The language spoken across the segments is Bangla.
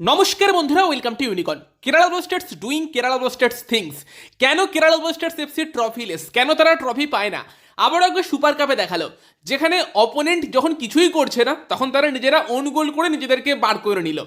নমস্কার বন্ধুরা welcome to Unicon Kerala Blasters doing Kerala Blasters things কেন কেরালা ব্লাস্টার্স এফসি ট্রফিলেস কেন তারা ট্রফি পায় না? আবার একবার সুপার কাপে দেখাল। যেখানে অপোনেন্ট যখন কিছুই করছে না, তখন তারা নিজেরা ওন গোল করে নিজেদেরকে বার করে নিল।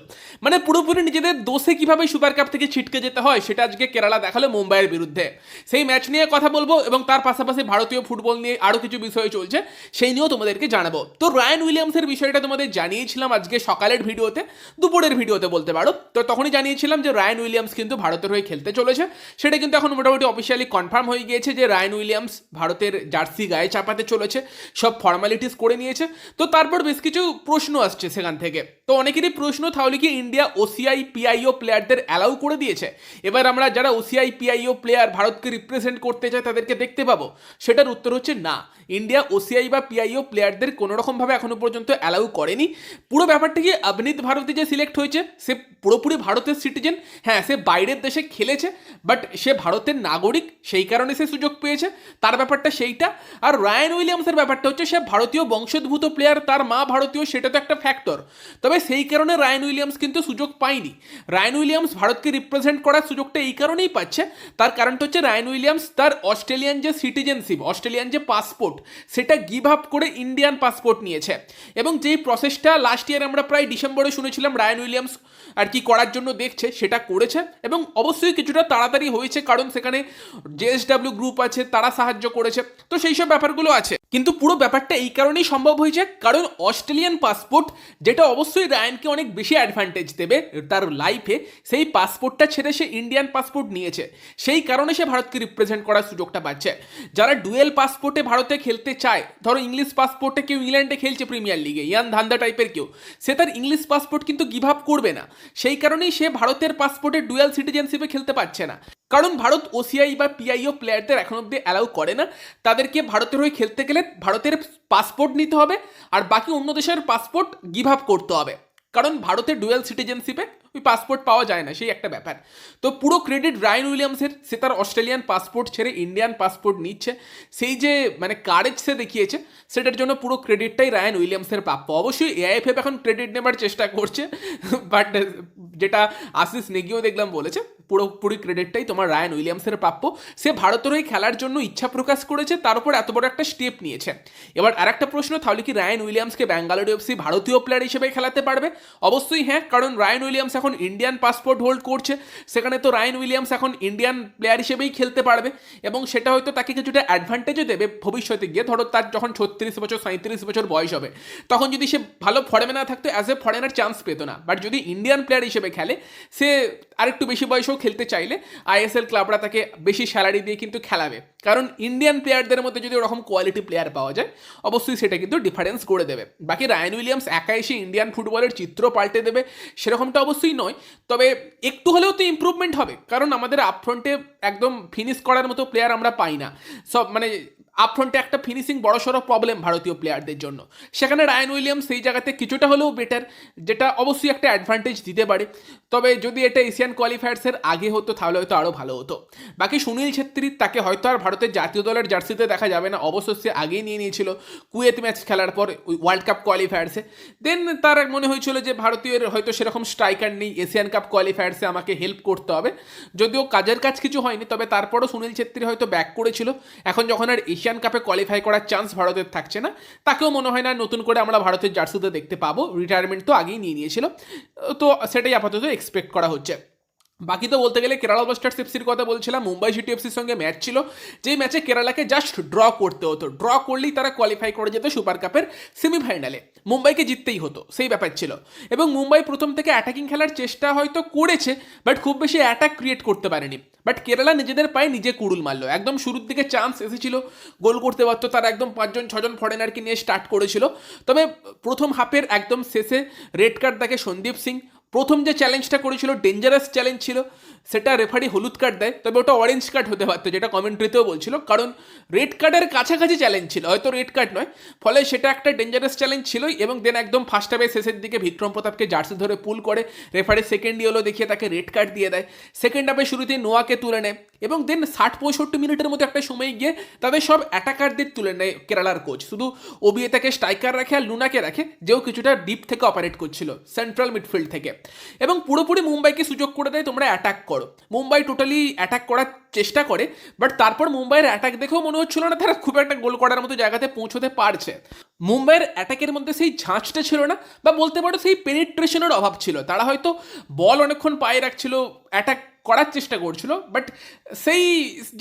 মানে পুরোপুরি নিজেদের দোষে কীভাবে সুপার কাপ থেকে ছিটকে যেতে হয়, সেটা আজকে কেরালা দেখাল মুম্বাইয়ের বিরুদ্ধে। সেই ম্যাচ নিয়ে কথা বলব এবং তার পাশাপাশি ভারতীয় ফুটবল নিয়ে আরও কিছু বিষয় চলছে, সেই নিয়েও তোমাদেরকে জানাব। তো রায়ান উইলিয়ামসের বিষয়টা তোমাদের জানিয়েছিলাম আজকে সকালের ভিডিওতে, দুপুরের ভিডিওতে বলতে পারো। তো তখনই জানিয়েছিলাম যে রায়ান উইলিয়ামস কিন্তু ভারতের হয়ে খেলতে চলেছে। সেটা কিন্তু এখন মোটামুটি অফিসিয়ালি কনফার্ম হয়ে গিয়েছে যে রায়ান উইলিয়ামস ভারতের জার্সি গায়ে চাপাতে চলেছে, সব ফর্মালিটিস করে নিয়েছে। তো তারপর বেশ কিছু প্রশ্ন আসছে সেখান থেকে। তো অনেকেরই প্রশ্ন, তাহলে কি ইন্ডিয়া ওসিআই পিআইও প্লেয়ারদের অ্যালাউ করে দিয়েছে? এবার আমরা যারা ওসিআই পিআইও প্লেয়ার ভারতকে রিপ্রেজেন্ট করতে চায়, তাদেরকে দেখতে পাবো। সেটার উত্তর হচ্ছে না। ইন্ডিয়া ওসিআই বা পিআইও প্লেয়ারদের কোনো রকমভাবে এখনও পর্যন্ত অ্যালাউ করেনি। পুরো ব্যাপারটা কি অবনীত ভারতী যে সিলেক্ট হয়েছে, সে পুরোপুরি ভারতের সিটিজেন হ্যাঁ সে বাইরের দেশে খেলেছে বাট সে ভারতের নাগরিক, সেই কারণে সে সুযোগ পেয়েছে। তার ব্যাপারটা সেইটা। আর রায়ান উইলিয়ামসের ব্যাপারটা হচ্ছে সে ভারতীয় বংশোদ্ভূত প্লেয়ার তার মা ভারতীয়, সেটা তো একটা ফ্যাক্টর তবে সেই কারণে রায়ান উইলিয়ামস কিন্তু সুযোগ পায়নি। রায়ান উইলিয়ামস ভারতকে রিপ্রেজেন্ট করার সুযোগটা এই কারণেই পাচ্ছে। তার কারণটা হচ্ছে রায়ান উইলিয়ামস, তার অস্ট্রেলিয়ান যে সিটিজেনশিপ অস্ট্রেলিয়ান যে পাসপোর্ট সেটা গিভ আপ করে ইন্ডিয়ান পাসপোর্ট নিয়েছে। এবং যেই প্রসেসটা লাস্ট ইয়ার আমরা প্রায় ডিসেম্বরে শুনেছিলাম, রায়ান উইলিয়ামস আর কি করার জন্য দেখছে, সেটা করেছে। এবং অবশ্যই কিছুটা তাড়াতাড়ি হয়েছে, কারণ সেখানে জেএসডাব্লিউ গ্রুপ আছে, তারা সাহায্য করেছে। তো সেই সব ব্যাপারগুলো আছে। কিন্তু পুরো ব্যাপারটা এই কারণেই সম্ভব হয়েছে, কারণ অস্ট্রেলিয়ান পাসপোর্ট যেটা অবশ্যই রায়ানকে অনেক বেশি অ্যাডভান্টেজ দেবে তার লাইফে সেই পাসপোর্টটা ছেড়ে সে ইন্ডিয়ান পাসপোর্ট নিয়েছে। সেই কারণে সে ভারতকে রিপ্রেজেন্ট করার সুযোগটা পাচ্ছে। যারা ডুয়েল পাসপোর্টে ভারতে খেলতে চায়, ধরো ইংলিশ পাসপোর্টে কেউ ইংল্যান্ডে খেলছে প্রিমিয়ার লিগে ইয়ান ধান্দা টাইপের কেউ, সে তার ইংলিশ পাসপোর্ট কিন্তু গিভ আপ করবে না। সেই কারণেই সে ভারতের পাসপোর্টে ডুয়েল সিটিজেনশিপে খেলতে পারছে না। কারণ ভারত ওসিআই বা পিআইও প্লেয়ারদের এখন অব্দি অ্যালাউ করে না। তাদেরকে ভারতের হয়ে খেলতে গেলে ভারতের পাসপোর্ট নিতে হবে আর বাকি অন্য দেশের পাসপোর্ট গিভ আপ করতে হবে। কারণ ভারতের ডুয়েল সিটিজেনশিপে ওই পাসপোর্ট পাওয়া যায় না, সেই একটা ব্যাপার। তো পুরো ক্রেডিট রায়ন উইলিয়ামসের সে তার অস্ট্রেলিয়ান পাসপোর্ট ছেড়ে ইন্ডিয়ান পাসপোর্ট নিচ্ছে। সেই যে মানে কারেজ সে দেখিয়েছে, সেটার জন্য পুরো ক্রেডিটটাই রায়ন উইলিয়ামসের প্রাপ্য। অবশ্যই এআইএফএফ এখন ক্রেডিট নেবার চেষ্টা করছে বাট যেটা আশিস নেগিও দেখলাম বলেছে পুরোপুরি ক্রেডিটটাই তোমার রায়ান উইলিয়ামসের প্রাপ্য। সে ভারতের হয়ে খেলার জন্য ইচ্ছা প্রকাশ করেছে, তার উপর এত বড় একটা স্টেপ নিয়েছে। এবার আরেকটা প্রশ্ন, তাহলে কি রায়ান উইলিয়ামসকে ব্যাঙ্গালোর এফসি ভারতীয় প্লেয়ার হিসেবে খেলাতে পারবে? অবশ্যই হ্যাঁ কারণ রায়ান উইলিয়ামস এখন ইন্ডিয়ান পাসপোর্ট হোল্ড করছে। সেখানে তো রায়ান উইলিয়ামস এখন ইন্ডিয়ান প্লেয়ার হিসেবেই খেলতে পারবে। এবং সেটা হয়তো তাকে কিছুটা অ্যাডভান্টেজও দেবে ভবিষ্যতে গিয়ে। ধরো তার যখন ছত্রিশ বছর সাঁত্রিশ বছর বয়স হবে। তখন যদি সে ভালো ফরেনে না থাকতো অ্যাজ এ ফরেনার চান্স পেতো না। বাট যদি ইন্ডিয়ান প্লেয়ার হিসেবে খেলে, সে আরেকটু বেশি বয়সেও খেলতে চাইলে আইএসএল ক্লাবরা তাকে বেশি স্যালারি দিয়ে কিন্তু খেলাবে। কারণ ইন্ডিয়ান প্লেয়ারদের মধ্যে যদি ওরকম কোয়ালিটি প্লেয়ার পাওয়া যায়, অবশ্যই সেটা কিন্তু ডিফারেন্স করে দেবে। বাকি রায়ান উইলিয়ামস একা এসে ইন্ডিয়ান ফুটবলের চিত্র পাল্টে দেবে, সেরকমটা অবশ্যই নয়। তবে একটু হলেও তো ইম্প্রুভমেন্ট হবে, কারণ আমাদের আপফ্রন্টে একদম ফিনিশ করার মতো প্লেয়ার আমরা পাই না। সব মানে আপফ্রন্টে একটা ফিনিশিং বড়সড় প্রবলেম ভারতীয় প্লেয়ারদের জন্য। সেখানে রায়ান উইলিয়ামস সেই জায়গাতে কিছুটা হলেও বেটার যেটা অবশ্যই একটা অ্যাডভান্টেজ দিতে পারে। তবে যদি এটা এশিয়ান কোয়ালিফায়ার্সের আগে হতো, তাহলে হয়তো আরও ভালো হতো। বাকি সুনীল ছেত্রী, তাকে হয়তো আর ভারতের জাতীয় দলের জার্সিতে দেখা যাবে না। অবশ্য সে আগেই নিয়ে নিয়েছিল কুয়েত ম্যাচ খেলার পর ওয়ার্ল্ড কাপ কোয়ালিফায়ার্সে দেন তার মনে হয়েছিল যে ভারতীয়ের হয়তো সেরকম স্ট্রাইকার নেই এশিয়ান কাপ কোয়ালিফায়ার্সে আমাকে হেল্প করতে হবে। যদিও কাজের কাজ কিছু হয়নি, তবে তারপরও সুনীল ছেত্রী হয়তো ব্যাক করেছিল। এখন যখন আর এশিয়ান কাপে কোয়ালিফাই করার চান্স ভারতের থাকছে না। তাকেও মনে হয় না, নতুন করে আমরা ভারতের জার্সিতে দেখতে পাবো। রিটায়ারমেন্ট তো আগেই নিয়ে নিয়েছিল। তো সেটাই আপাতত এক্সপেক্ট করা হচ্ছে। বাকি তো বলতে গেলে কেরালা ব্লাস্টার্স এফসির কথা বলছিলাম, মুম্বাই সিটি এফসির সঙ্গে ম্যাচ ছিল। যেই ম্যাচে কেরালাকে জাস্ট ড্র করতে হতো। ড্র করলেই তারা কোয়ালিফাই করে যেত সুপার কাপের সেমিফাইনালে মুম্বাইকে জিততেই হতো, সেই ব্যাপার ছিল। এবং মুম্বাই প্রথম থেকে অ্যাটাকিং খেলার চেষ্টা হয়তো করেছে বাট খুব বেশি অ্যাটাক ক্রিয়েট করতে পারেনি। বাট কেরালা নিজেদের পায়ে নিজে কুড়ুল মারলো। একদম শুরুর দিকে চান্স এসেছিল, গোল করতে পারতো তারা একদম পাঁচজন, ছজন ফরেনারকে নিয়ে স্টার্ট করেছিল। তবে প্রথম হাফের একদম শেষে রেড কার্ড দেখে সন্দীপ সিং প্রথম যে চ্যালেঞ্জটা করেছিল ডেঞ্জারাস চ্যালেঞ্জ ছিল, সেটা রেফারি হলুদ কার্ড দেয়। তবে ওটা অরেঞ্জ কার্ড হতে পারতো যেটা কমেন্ট্রিতেও বলছিল। কারণ রেড কার্ডের কাছাকাছি চ্যালেঞ্জ ছিল, হয়তো রেড কার্ড নয়। ফলে সেটা একটা ডেঞ্জারাস চ্যালেঞ্জ ছিলই এবং দেন একদম ফার্স্ট হাফে শেষের দিকে বিক্রম প্রতাপকে জার্সি ধরে পুল করে রেফারি সেকেন্ড ইয়েলো দেখিয়ে তাকে রেড কার্ড দিয়ে দেয়। সেকেন্ড হাফে শুরুতেই নোয়াকে তুলে নেয়। এবং দেন ষাট পঁয়ষট্টি মিনিটের মধ্যে একটা সময় গিয়ে তাদের সব অ্যাটাকারদের তুলে নেয় কেরালার কোচ শুধু ওবিএ তাকে স্ট্রাইকার রাখে আর লুনাকে রাখে, যেও কিছুটা ডিপ থেকে অপারেট করছিল সেন্ট্রাল মিডফিল্ড থেকে। এবং পুরোপুরি মুম্বাইকে সুযোগ করে দেয়, তোমরা অ্যাটাক করো। মুম্বাই টোটালি অ্যাটাক করার চেষ্টা করে বাট তারপর মুম্বাইয়ের অ্যাটাক দেখেও মনে হচ্ছিল না তারা খুব একটা গোল করার মতো জায়গাতে পৌঁছতে পারছে। মুম্বাইয়ের অ্যাটাকের মধ্যে সেই ঝাঁচটা ছিল না, বা বলতে পারো সেই পেনিট্রেশনের অভাব ছিল। তারা হয়তো বল অনেকক্ষণ পায়ে রাখছিল অ্যাটাক করার চেষ্টা করছিল বাট সেই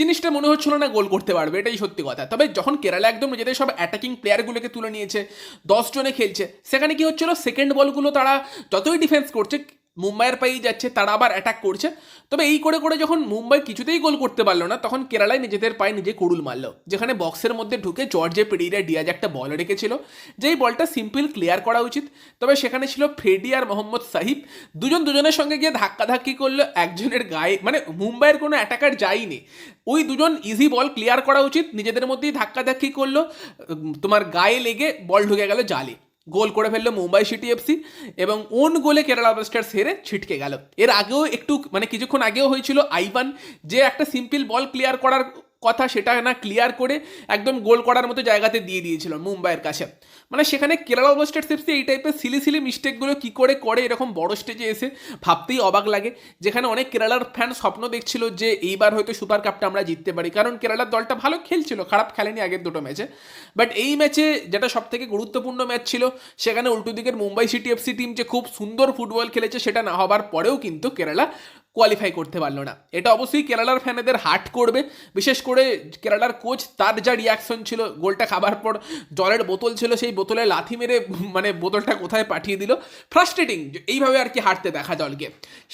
জিনিসটা মনে হচ্ছিল না গোল করতে পারবে, এটাই সত্যি কথা। তবে যখন কেরালা একদম নিজেদের সব অ্যাটাকিং প্লেয়ারগুলোকে তুলে নিয়েছে, দশ জনে খেলছে, সেখানে কি হচ্ছিল সেকেন্ড বলগুলো তারা যতই ডিফেন্স করছে মুম্বাইয়ের পায়েই যাচ্ছে, তারা আবার অ্যাটাক করছে। তবে এই করে করে যখন মুম্বাই কিছুতেই গোল করতে পারল না, তখন কেরালায় নিজেদের পায়ে নিজে কুড়ুল মারলো। যেখানে বক্সের মধ্যে ঢুকে জর্জে পেরিরা ডিয়াজ একটা বল রেখেছিল, যেই বলটা সিম্পল ক্লিয়ার করা উচিত। তবে সেখানে ছিল ফ্রেডি আর মোহাম্মদ সাহিব। দুজন দুজনের সঙ্গে গিয়ে ধাক্কাধাক্কি করল, একজনের গায়ে মানে মুম্বাইয়ের কোনো অ্যাটাকার যায়নি। ওই দুজন ইজি বল ক্লিয়ার করা উচিত, নিজেদের মধ্যেই ধাক্কাধাক্কি করল তোমার গায়ে লেগে বল ঢুকে গেল জালে। গোল করে ফেলল মুম্বাই সিটি এফসি এবং ওন গোলে কেরালা ব্লাস্টার্স হেরে ছিটকে গেল। এর আগেও একটু মানে কিছুক্ষণ আগেও হয়েছিল আইভান যে একটা সিম্পল বল ক্লিয়ার করার কথা সেটা না ক্লিয়ার করে একদম গোল করার মতো জায়গাতে দিয়ে দিয়েছিল মুম্বাইয়ের কাছে। মানে সেখানে কেরালা ব্লাস্টার্স এফসি এই টাইপের সিলি সিলি মিস্টেকগুলো কী করে করে এরকম বড় স্টেজে এসে ভাবতেই অবাক লাগে। যেখানে অনেক কেরালার ফ্যান স্বপ্ন দেখছিল যে এইবার হয়তো সুপার কাপটা আমরা জিততে পারি। কারণ কেরালার দলটা ভালো খেলছিল, খারাপ খেলেনি আগের দুটো ম্যাচে বাট এই ম্যাচে যেটা সব থেকে গুরুত্বপূর্ণ ম্যাচ ছিল, সেখানে উল্টো দিকের মুম্বাই সিটি এফসি টিম যে খুব সুন্দর ফুটবল খেলেছে, সেটা না হবার পরেও কিন্তু কেরালা কোয়ালিফাই করতে পারল না। এটা অবশ্যই কেরালার ফ্যানেদের হার্ট করবে। বিশেষ করে কেরালার কোচ তার যা রিয়াকশন ছিল, গোলটা খাবার পর জলের বোতল ছিল, সেই বোতলে লাথি মেরে মানে বোতলটা কোথায় পাঠিয়ে দিল। ফ্রাস্ট্রেটিং এইভাবে আর কি হাঁটতে দেখা দলকে।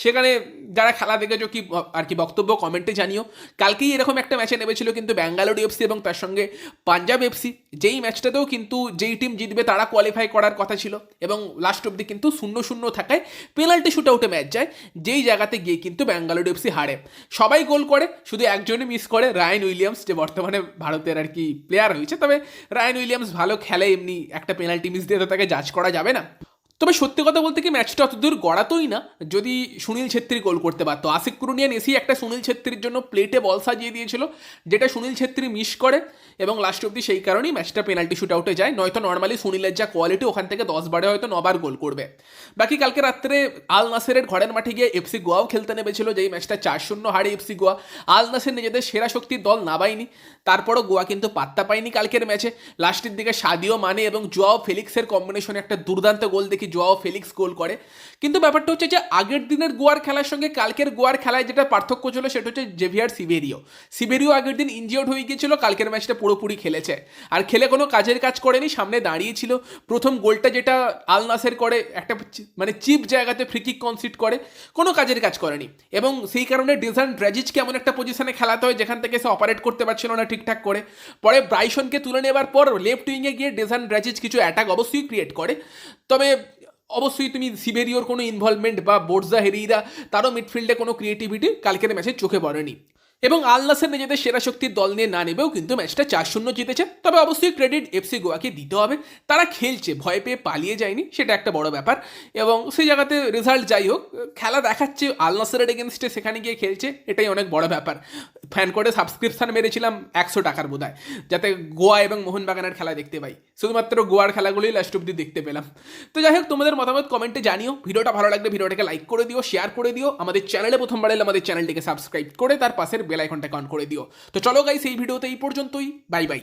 সেখানে যারা খেলা দেখেছ কি, আর কি বক্তব্য কমেন্টে জানিও। কালকেই এরকম একটা ম্যাচে নেমেছিল কিন্তু ব্যাঙ্গালোর এফসি এবং তার সঙ্গে পাঞ্জাব এফসি যেই ম্যাচটাতেও কিন্তু যেই টিম জিতবে তারা কোয়ালিফাই করার কথা ছিল। এবং লাস্ট অব্দি কিন্তু শূন্য শূন্য থাকায় পেনাল্টি শুট আউটে ম্যাচ যায়। যেই জায়গাতে গিয়ে কিন্তু ব্যাঙ্গালোর এফসি হারে। সবাই গোল করে, শুধু একজনই মিস করে, রায়ন উইলিয়ামস, যে বর্তমানে ভারতের আর কি প্লেয়ার হয়েছে তবে রায়ন উইলিয়ামস ভালো খেলে, এমনি একটা পেনাল্টি মিস দিয়ে তো তাকে জাজ করা যাবে না। তবে সত্যি কথা বলতে কি ম্যাচটা অতদূর গড়াতোই না। যদি সুনীল ছেত্রী গোল করতে পারতো। আশিক কুরুনিয়ান এসি একটা সুনীল ছেত্রীর জন্য প্লেটে বল সাজিয়ে দিয়েছিল, যেটা সুনীল ছেত্রী মিস করে এবং লাস্ট অব্দি সেই কারণেই ম্যাচটা পেনাল্টি শুট আউটে যায়। নয়তো নর্মালি সুনীলের যা কোয়ালিটি ওখান থেকে দশ বারে হয়তো নবার গোল করবে। বাকি কালকে রাত্রে আল নাসেরের ঘরের মাঠে গিয়ে এফসি গোয়াও খেলতে নেমেছিল, যেই ম্যাচটা চার শূন্য হারে এফসি গোয়া। আল নাসের নিজেদের সেরা শক্তির দল নাবায়নি তারপরও গোয়া কিন্তু পাত্তা পায়নি কালকের ম্যাচে লাস্টের দিকে সাদিও মানে এবং জোয়াও ফেলিক্সের কম্বিনেশনে একটা দুর্দান্ত গোল দেখি জোয়াও ফেলিক্স গোল করে। কিন্তু ব্যাপারটা হচ্ছে যে আগের দিনের গোয়ার খেলার সঙ্গে কালকের গোয়ার খেলায় যেটা পার্থক্য ছিল সেটা হচ্ছে জেভিয়ার সিবেরিও। সিবেরিও আগের দিন ইনজিওর্ড হয়ে গিয়েছিল, কালকের ম্যাচটা পুরোপুরি খেলেছে। আর খেলে কোনো কাজের কাজ করেনি, সামনে দাঁড়িয়েছিল। প্রথম গোলটা যেটা আল নাসের করে, একটা মানে চিপ জায়গাতে ফ্রিকিক কনসিড করে, কোনো কাজের কাজ করেনি। এবং সেই কারণে ডিজান ড্রাজিজকে এমন একটা পজিশনে খেলাতে হয়, যেখান থেকে সে অপারেট করতে পারছিল না ঠিকঠাক করে। পরে ব্রাইসনকে তুলে নেবার পর লেফট উইংয়ে গিয়ে ডেজান ড্রাজিজ কিছু অ্যাটাক অবশ্যই ক্রিয়েট করে। তবে অবশ্যই তুমি সিবেরিওর কোনো ইনভলভমেন্ট বা বোর্জা হেরিরা তারও মিডফিল্ডে কোনো ক্রিয়েটিভিটি কালকের ম্যাচে চোখে পড়েনি। এবং আল নাসের নিজেদের সেরা শক্তির দল নিয়ে না নেবেও কিন্তু ম্যাচটা চার শূন্য জিতেছে। তবে অবশ্যই ক্রেডিট এফসি গোয়াকে দিতে হবে। তারা খেলছে, ভয় পেয়ে পালিয়ে যায়নি, সেটা একটা বড় ব্যাপার। এবং সেই জায়গাতে রেজাল্ট যাই হোক, খেলা দেখাচ্ছে আলনাসের এগেনস্টে সেখানে গিয়ে খেলছে, এটাই অনেক বড় ব্যাপার। ফ্যান করে সাবস্ক্রিপশন মেরেছিলাম একশো টাকার বোধ যাতে গোয়া এবং মোহনবাগানের খেলা দেখতে পাই। শুধুমাত্র গোয়ার খেলাগুলোই লাস্ট অব্দি দেখতে পেলাম। তো যাই হোক, তোমাদের মতামত কমেন্টে জানিও। ভিডিওটা ভালো লাগলে ভিডিওটাকে লাইক করে দিও শেয়ার করে দিও। আমাদের চ্যানেলে প্রথমবার এলে আমাদের চ্যানেলটিকে সাবস্ক্রাইব করে, তার পাশের বেল আইকনটাকে অন করে দিও। তো চলো গাইস এই ভিডিওতে এই পর্যন্তই। Bye bye